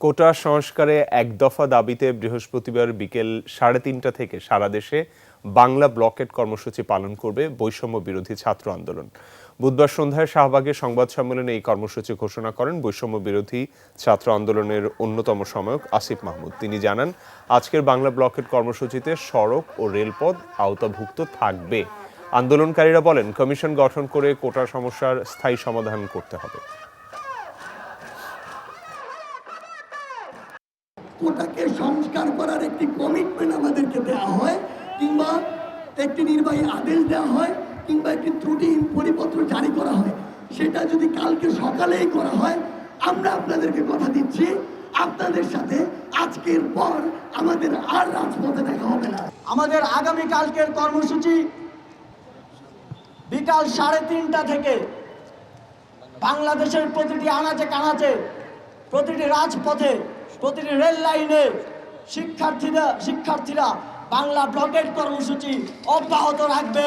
কোটা সংস্কারে এক দফা দাবিতে বৃহস্পতিবার বিকেল সাড়ে তিনটা থেকে সারা দেশে বাংলা ব্লকেট কর্মসূচি পালন করবে বৈষম্য বিরোধী ছাত্র আন্দোলন। বুধবার সন্ধ্যায় শাহবাগে সংবাদ সম্মেলনে এই কর্মসূচি ঘোষণা করেন বৈষম্য বিরোধী ছাত্র আন্দোলনের অন্যতম সহায়ক আসিফ মাহমুদ। তিনি জানান, আজকের বাংলা ব্লকেট কর্মসূচিতে সড়ক ও রেলপথ আওতাভুক্ত থাকবে। আন্দোলনকারীরা বলেন, কমিশন গঠন করে কোটা সমস্যার স্থায়ী সমাধান করতে হবে। কোটাকে সংস্কার করার একটি কমিটমেন্ট আমাদেরকে দেওয়া হয়, কিংবা একটি নির্বাহী আদেশ দেওয়া হয়, কিংবা একটি ত্রুটিহীন পরিপত্র জারি করা হয়। সেটা যদি কালকে সকালেই করা হয়, আমরা আপনাদেরকে কথা দিচ্ছি, আপনাদের সাথে আজকের পর আমাদের আর রাজপথে দেখা হবে না। আমাদের আগামী কালকের কর্মসূচি বিকাল সাড়ে তিনটা থেকে বাংলাদেশের প্রতিটি আনাচে কানাচে, প্রতিটি রাজপথে প্রতিটি রেল লাইনে শিক্ষার্থীরা শিক্ষার্থীরা বাংলা ব্লকের কর্মসূচি অব্যাহত রাখবে।